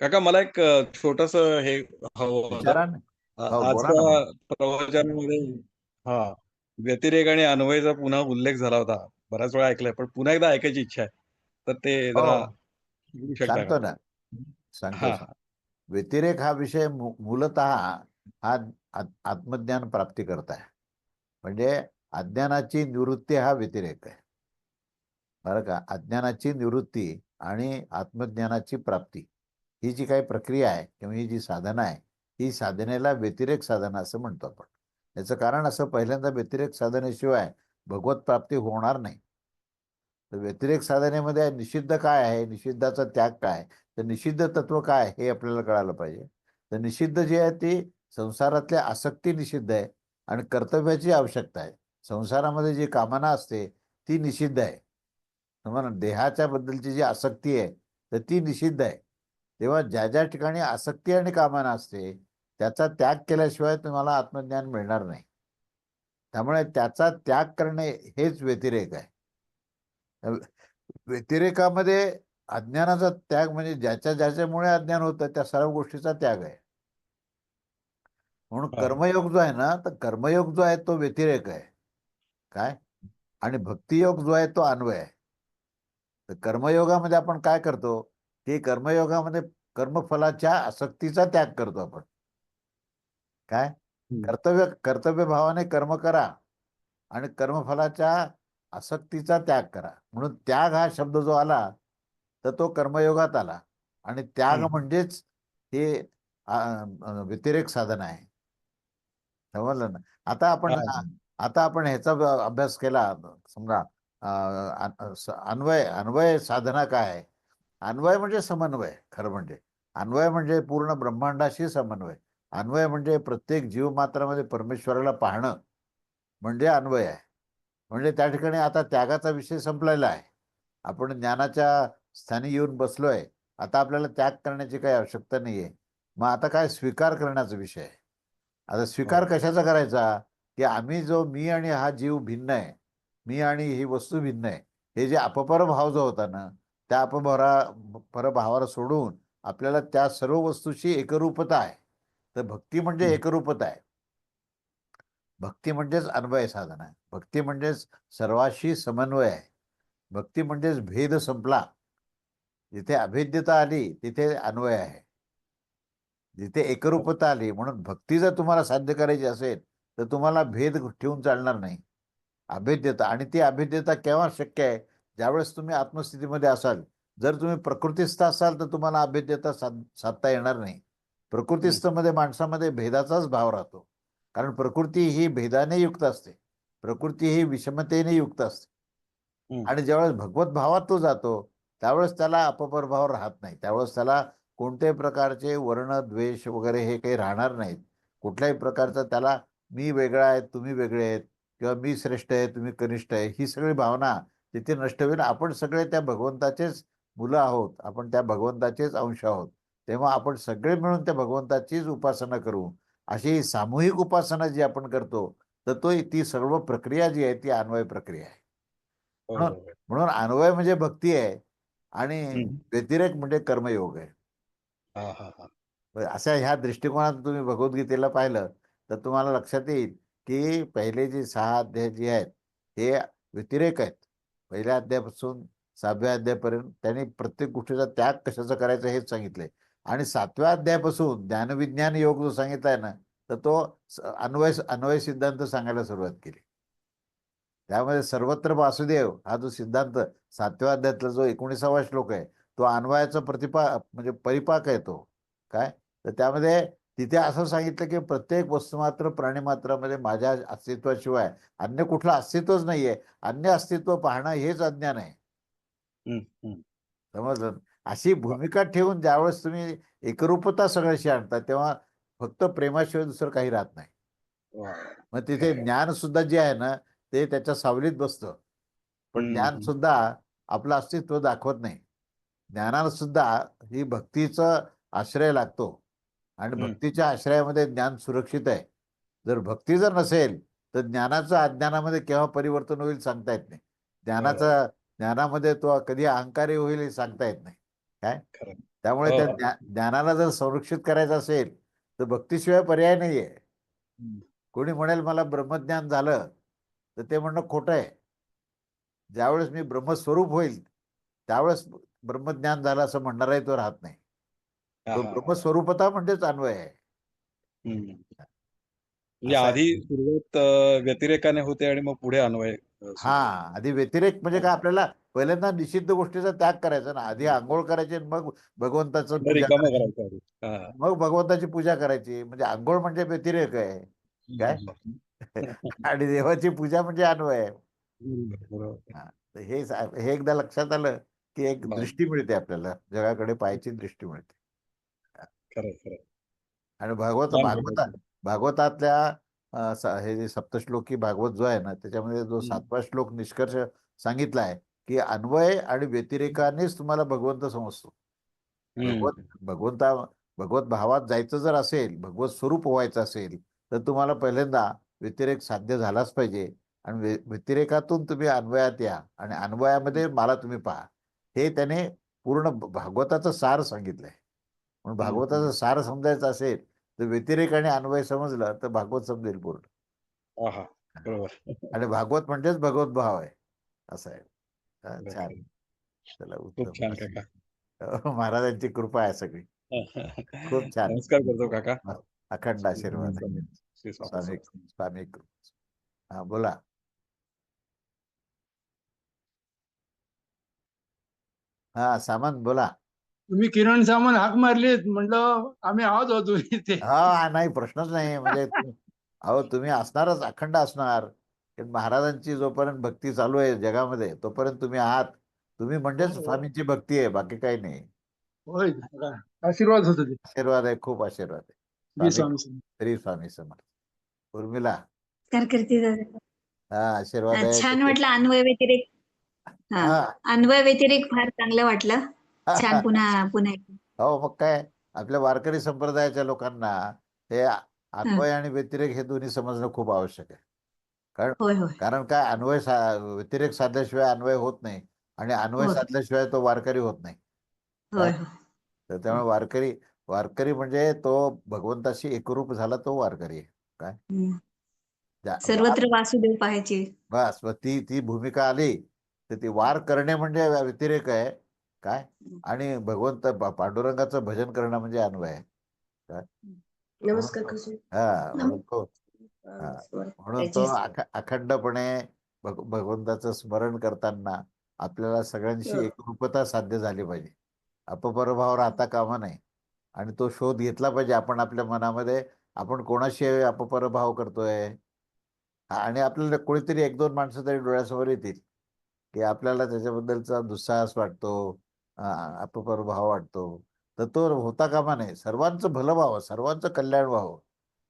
काका मला एक छोटस हे हवं हो आजच्या प्रवचनामध्ये हा. व्यतिरेक आणि अन्वयचा पुन्हा उल्लेख झाला होता. बऱ्याच वेळा ऐकलाय पण पुन्हा एकदा ऐकायची इच्छा आहे. तर ते हो. जरा सांगतो ना. सांगतो. व्यतिरेक हा विषय मूलतः हा आत- आत्मज्ञान प्राप्ती करता आहे म्हणजे अज्ञानाची निवृत्ती हा व्यतिरेक आहे. बरं का? अज्ञानाची निवृत्ती आणि आत्मज्ञानाची प्राप्ती. ही जी काही प्रक्रिया आहे किंवा ही जी साधना आहे ही साधनेला व्यतिरेक साधना असं म्हणतो आपण. याचं कारण असं पहिल्यांदा व्यतिरेक साधनेशिवाय भगवत प्राप्ती होणार नाही. तर व्यतिरेक साधनेमध्ये निषिद्ध काय आहे? निषिद्धाचा त्याग काय? तर निषिद्ध तत्व काय हे आपल्याला कळायला पाहिजे. तर निषिद्ध जे आहे ती संसारातल्या आसक्ती निषिद्ध आहे आणि कर्तव्याची आवश्यकता आहे. संसारामध्ये जी कामना असते ती निषिद्ध आहे. तुम्हाला देहाच्या बद्दलची जी आसक्ती आहे तर ती निषिद्ध आहे. तेव्हा ज्या ज्या ठिकाणी आसक्ती आणि कामना असते त्याचा त्याग केल्याशिवाय तुम्हाला आत्मज्ञान मिळणार नाही. त्यामुळे त्याचा त्याग करणे हेच व्यतिरेक आहे. व्यतिरेकामध्ये अज्ञानाचा त्याग म्हणजे ज्याच्या ज्याच्यामुळे अज्ञान होतं त्या सर्व गोष्टीचा त्याग आहे. म्हणून. कर्मयोग जो आहे ना तर कर्मयोग जो आहे तो व्यतिरेक आहे. काय? आणि भक्तियोग जो आहे तो अन्वय आहे. तर कर्मयोगामध्ये आपण काय करतो? की कर्मयोगामध्ये कर्मफलाच्या आसक्तीचा त्याग करतो आपण. काय? कर्तव्य कर्तव्य भावाने कर्म करा आणि कर्मफलाच्या आसक्तीचा त्याग करा. म्हणून त्याग हा शब्द जो आला तर तो कर्मयोगात आला. आणि त्याग. म्हणजेच हे व्यतिरेक साधन आहे. समजलं ना? आता आपण. आता आपण ह्याचा अभ्यास केला. समजा अन्वय अन्वय साधना काय आहे? अन्वय म्हणजे समन्वय खरं म्हणजे. अन्वय म्हणजे पूर्ण ब्रह्मांडाशी समन्वय. अन्वय म्हणजे प्रत्येक जीवमात्रामध्ये परमेश्वराला पाहणं म्हणजे अन्वय आहे. म्हणजे त्या ठिकाणी आता त्यागाचा विषय संपलेला आहे. आपण ज्ञानाच्या स्थानी येऊन बसलोय. आता आपल्याला त्याग करण्याची काही आवश्यकता नाहीये. मग आता काय स्वीकार करण्याचा विषय आहे. आता स्वीकार हो. कशाचा करायचा? की आम्ही जो मी आणि हा जीव भिन्न आहे मी आणि ही वस्तू भिन्न आहे हे जे अपपर भाव जो होता ना त्या अपभरा परभावाला सोडून आपल्याला त्या सर्व वस्तूची एकरूपता आहे. तर भक्ती म्हणजे. एकरूपता आहे. भक्ती म्हणजेच अन्वय साधन आहे. भक्ती म्हणजेच सर्वाशी समन्वय आहे. भक्ती म्हणजेच भेद संपला. जिथे अभेद्यता आली तिथे अन्वय आहे. जिथे एकरूपता आली म्हणून भक्ती जर तुम्हाला साध्य करायची असेल तर तुम्हाला भेद ठेवून चालणार नाही. अभेद्यता आणि ती अभेद्यता केव्हा शक्य आहे? ज्यावेळेस तुम्ही आत्मस्थितीमध्ये असाल जर तुम्ही प्रकृतीस्थ असाल तर तुम्हाला अभेद्यता साध साधता येणार नाही. प्रकृतीस्थमध्ये माणसामध्ये भेदाचाच भाव राहतो. कारण प्रकृती ही भेदाने युक्त असते. प्रकृती ही विषमतेने युक्त असते. आणि ज्यावेळेस भगवत भावात तो जातो त्यावेळेस त्याला अपपर भाव राहत नाही. त्यावेळेस त्याला कोणत्याही प्रकारचे वर्ण द्वेष वगैरे हे काही राहणार नाहीत. कुठल्याही प्रकारचं त्याला मी वेगळा आहे तुम्ही वेगळे आहेत किंवा मी श्रेष्ठ आहे तुम्ही कनिष्ठ आहे ही सगळी भावना तिथे नष्ट होईल. आपण सगळे त्या भगवंताचेच मुलं आहोत. आपण त्या भगवंताचेच अंश आहोत. तेव्हा आपण सगळे मिळून त्या भगवंताचीच उपासना करू. अशी सामूहिक उपासना जी आपण करतो तर तो ती सर्व प्रक्रिया जी आहे ती अन्वय प्रक्रिया आहे. बरोबर. म्हणून अन्वय म्हणजे भक्ती आहे आणि. व्यतिरेक म्हणजे कर्मयोग आहे. अशा ह्या दृष्टिकोनात तुम्ही भगवद्गीतेला पाहिलं तर तुम्हाला लक्षात येईल की पहिले जे सहा अध्याय जे आहेत हे व्यतिरेक आहेत. पहिल्या अध्यायापासून सहाव्या अध्यायापर्यंत त्यांनी प्रत्येक गोष्टीचा त्याग कशाचा करायचा हेच सांगितलंय. आणि सातव्या अध्यायापासून ज्ञानविज्ञान योग जो सांगितलाय ना तर तो अन्वय अन्वय सिद्धांत सांगायला सुरुवात केली. त्यामध्ये सर्वत्र वासुदेव हा जो सिद्धांत सातव्या अध्यायातला जो एकोणीसावा श्लोक आहे तो अन्वयाचा प्रतिपा म्हणजे परिपाक आहे तो. काय? तर त्यामध्ये तिथे असं सांगितलं की प्रत्येक वस्तुमात्र प्राणीमात्रामध्ये माझ्या अस्तित्वाशिवाय अन्य कुठलं अस्तित्वच नाहीये. अन्य अस्तित्व पाहणं हेच अज्ञान आहे. समजलं? अशी भूमिका ठेवून ज्यावेळेस तुम्ही एकरूपता सगळ्याशी आणता तेव्हा फक्त प्रेमाशिवाय दुसरं काही राहत नाही. मग तिथे ज्ञान सुद्धा जे आहे ना ते त्याच्या सावलीत बसतं. पण ज्ञान. सुद्धा आपलं अस्तित्व दाखवत नाही. ज्ञानाला सुद्धा ही भक्तीचा आश्रय लागतो. आणि. भक्तीच्या आश्रयामध्ये ज्ञान सुरक्षित आहे. जर भक्ती जर नसेल तर ज्ञानाचं अज्ञानामध्ये केव्हा परिवर्तन होईल सांगता येत नाही. ज्ञानाचा ज्ञानामध्ये तो कधी अहंकारी होईल हे सांगता येत नाही. खरं. त्यामुळे हो, त्या हो. ज्ञा- ज्ञानाला जर संरक्षित करायचं असेल तर भक्तीशिवाय पर्याय नाहीये. कोणी म्हणेल मला ब्रह्मज्ञान झालं तर ते म्हणणं खोटं आहे. ज्यावेळेस मी ब्रह्मस्वरूप होईल त्यावेळेस ब्रह्मज्ञान झालं असं म्हणणाराही तो राहत नाही. तो. ब्रह्मस्वरूपता म्हणजेच अन्वय आहे. म्हणजे. आधी सुरुवात व्यतिरेकाने होते आणि मग पुढे अन्वय हा. आधी व्यतिरेक म्हणजे काय आपल्याला पहिल्यांदा निषिद्ध गोष्टीचा त्याग करायचा ना आधी आंघोळ करायची मग भगवंताचं. मग भगवंताची पूजा करायची म्हणजे आंघोळ म्हणजे व्यतिरेक आहे काय? आणि देवाची पूजा म्हणजे अन्वय आहे. हा. एकदा लक्षात आलं की एक. दृष्टी मिळते आपल्याला जगाकडे पाहायची दृष्टी मिळते खरं खरं आणि भागवत छान भागवता. भागवतातल्या अं, स- हे जे सप्तश्लोकी भागवत जो आहे ना त्याच्यामध्ये जो हम्म. सातवा श्लोक निष्कर्ष सांगितला आहे की अन्वय आणि व्यतिरेकानेच तुम्हाला भगवंत समजतो भगवत. भगवंता भगवत भावात जायचं जर असेल भगवत स्वरूप व्हायचं असेल तर तुम्हाला पहिल्यांदा व्यतिरेक साध्य झालाच पाहिजे आणि व्य- व्यतिरेकातून तुम्ही अन्वयात या आणि अन्वयामध्ये मला तुम्ही पहा हे त्याने पूर्ण भ- भागवताचं सार सांगितलंय म्हणून. भागवताचं सार समजायचं असेल तर व्यतिरेक आणि अन्वय समजलं तर भागवत समजेल पूर्ण. हा, हा. बरोबर. आणि भागवत म्हणजेच भगवत भाव आहे असं आहे. हा. छान. चला उत्तम. काका. महाराजांची कृपा आहे सगळी. खूप छान. नमस्कार करतो काका. अखंड आशीर्वाद. स्वामी स्वामी. हा बोला. हा सामंत बोला. तुम्ही किरण सामंत हाक मारलीत म्हटलं आम्ही आहोत होतो इथे. हा नाही प्रश्नच नाही. म्हणजे अहो तुम्ही असणारच अखंड असणार. कारण महाराजांची जोपर्यंत भक्ती चालू आहे जगामध्ये तोपर्यंत तुम्ही आहात. तुम्ही म्हणजेच हो. स्वामींची भक्ती आहे बाकी काही नाही. होय का? आशीर्वाद होतो ते आशीर्वाद आहे खूप आशीर्वाद आहे. श्री स्वामी स्वामी समर्थ. श्री स्वामी समर्थ. उर्मिला. नमस्कार करते दादा. हा आशीर्वाद आहे. छान वाटलं अन्वय व्यतिरेक हा हा. अन्वय व्यतिरेक फार चांगलं वाटलं. छान पुन्हा पुन्हा एकदा. हो मग काय आपल्या वारकरी संप्रदायाच्या लोकांना हे. अन्वय आणि व्यतिरेक हे दोन्ही समजणं खूप आवश्यक आहे. होय होय. कारण काय अन्वय सा व्यतिरेक साधल्याशिवाय अन्वय होत नाही आणि अन्वय होय. साधल्याशिवाय तो वारकरी होत नाही. होय होय. तर त्यामुळे वारकरी वारकरी म्हणजे तो भगवंताशी एकरूप झाला तो वारकरी आहे. हम्म. ज्या- सर्वत्र वासुदेव पाहायचे. बस व ती ती भूमिका आली तर ती वार करणे म्हणजे व्यतिरेक आहे. काय? आणि भगवंत पांडुरंगाचं भजन करणं म्हणजे अन्वय आहे. नमस्कार कसे हा म्हणून तो नमस्कार. म्हणून तो अख अखंडपणे भग भगवंताचं स्मरण करताना आपल्याला सगळ्यांशी हो. एकरूपता साध्य झाली पाहिजे. अपपरभाव राहता कामा नये. आणि तो शोध घेतला पाहिजे आपण आपल्या मनामध्ये. आपण कोणाशी अपपरभाव करतोय? आणि आपल्याला कोणीतरी एक दोन माणसं तरी डोळ्यासमोर येतील. की आपल्याला त्याच्याबद्दलचा दुस्साहस वाटतो. अं, अपपरभाव वाटतो. तर तो होता कामा नये. सर्वांचं भलं व्हावं सर्वांचं कल्याण व्हावं.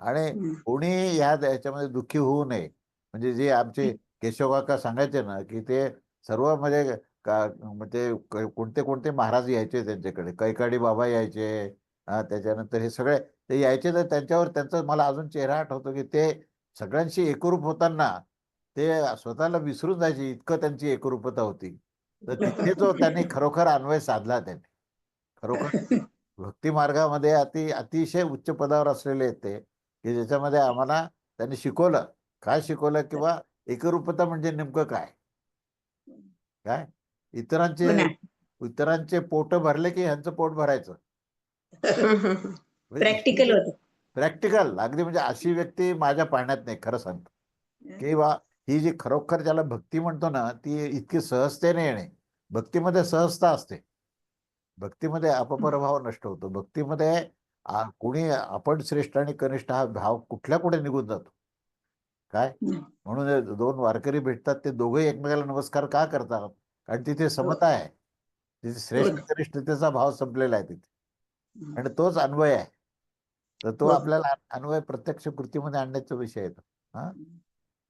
आणि. कोणी ह्या याच्यामध्ये दुःखी होऊ नये. म्हणजे जे आमचे केशव काका सांगायचे ना की ते सर्व म्हणजे का म्हणजे कोणते कोणते महाराज यायचे त्यांच्याकडे. कैकाडी बाबा यायचे त्याच्यानंतर हे सगळे ते यायचे तर त्यांच्यावर त्यांचा मला अजून चेहरा आठवतो की ते सगळ्यांशी एकरूप होताना ते स्वतःला विसरून जायचे. इतकं त्यांची एकरूपता होती. तर तिथे जो त्यांनी खरोखर अन्वय साधला त्यांनी. खरोखर भक्ती मार्गामध्ये अति अतिशय उच्च पदावर असलेले ते की ज्याच्यामध्ये आम्हाला त्यांनी शिकवलं. काय शिकवलं किंवा एकरूपता म्हणजे नेमकं काय? काय? इतरांचे हो. इतरांचे पोट भरले की ह्यांचं पोट भरायचं? प्रॅक्टिकल होत. प्रॅक्टिकल अगदी म्हणजे अशी व्यक्ती माझ्या पाहण्यात नाही खरं सांगतो. किंवा ही जी खरोखर ज्याला भक्ती म्हणतो ना ती इतकी सहजतेने येणे. भक्तीमध्ये सहजता असते. भक्तीमध्ये अपपरभाव नष्ट होतो. भक्तीमध्ये कोणी आपण श्रेष्ठ आणि कनिष्ठ हा भाव कुठल्या कुठे निघून जातो? काय. म्हणून दोन वारकरी भेटतात ते दोघे एकमेकाला नमस्कार का करतात? कारण तिथे समता आहे. तिथे श्रेष्ठ कनिष्ठतेचा भाव संपलेला आहे तिथे. आणि तोच अन्वय आहे. तर तो. आपल्याला अन्वय प्रत्यक्ष कृतीमध्ये आणण्याचा विषय येतो हा?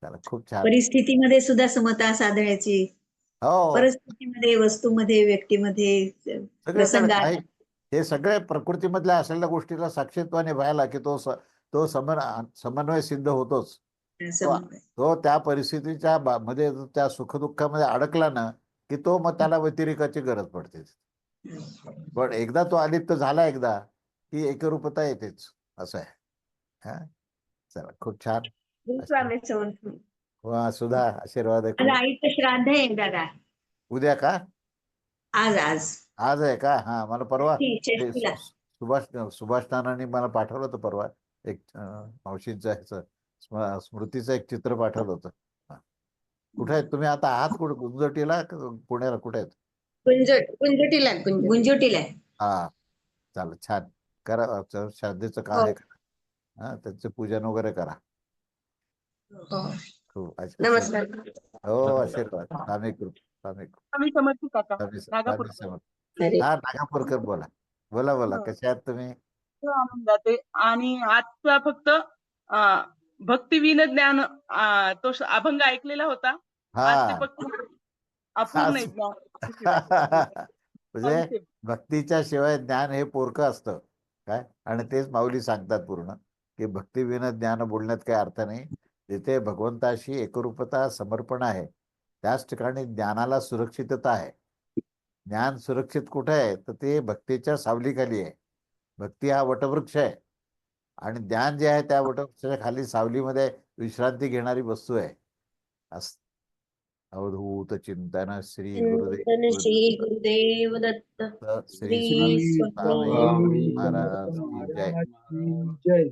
चला खूप छान. परिस्थितीमध्ये सुद्धा समता साधण्याची हो. परिस्थितीमध्ये वस्तूमध्ये व्यक्तीमध्ये सगळे. हे सगळे प्रकृतीमधल्या असलेल्या गोष्टीला साक्षीत्व निभायला की तो स- तो समन समन्वय सिद्ध होतोच. समन्वय. तो त्या परिस्थितीच्या बा- मध्ये जो त्या सुखदुःखामध्ये अडकला ना की तो मग त्याला व्यतिरेकाची गरज पडते. पण एकदा तो आलिप्त झाला एकदा की एकरूपता येतेच. असं आहे. हा? चला खूप छान. स्वामी समर्थ वा सुधा आशीर्वाद आहे आज खूप. आईचं श्राद्ध आहे दादा. उद्या का? आज आज. आज आहे का? हा मला परवा. ती ते सुभाष सुभाष नानांनी मला पाठवलं होतं परवा. एक अं, मावशींचं ह्याचं स्म- स्मृतीचं एक चित्र पाठवलं होतं. हा. कुठे आहेत तुम्ही? आता आहात कुठे? गुंजटीला का पुण्याला? कुठे आहेत? आहे, गुंजोटीला आहे. हा. चालेल छान. करा अं, च- श्राद्धेचं कार्य करा. हा त्यांचं पूजन वगैरे करा. हो. खूप. नमस्कार. हो आशीर्वाद. स्वामी कृप स्वामी समर्थ काका स्वामी समर्थ. हा नागापूरकर बोला. बोला बोला. हो. कशा आहात तुम्ही? आनंदात आहे आणि आजचा फक्त भक्ती विन ज्ञान तो अभंग ऐकलेला होता. हा. अपूर्ण. म्हणजे भक्तीच्या शिवाय ज्ञान हे पोरकं असतं. काय? आणि तेच माऊली सांगतात पूर्ण की भक्तीविना ज्ञान बोलण्यात काही अर्थ नाही. जिथे भगवंताशी एकरूपता समर्पण आहे. त्याच ठिकाणी ज्ञानाला सुरक्षितता आहे. ज्ञान सुरक्षित कुठे आहे? तर ते भक्तीच्या सावलीखाली आहे. भक्ती हा वटवृक्ष आहे. आणि ज्ञान जे आहे त्या वटवृक्षाच्या खाली सावलीमध्ये विश्रांती घेणारी वस्तू आहे. अस अवधूत चिंतन श्री गुरुदेव श्री गुरुदेव दत्त. श्री महाराज जय.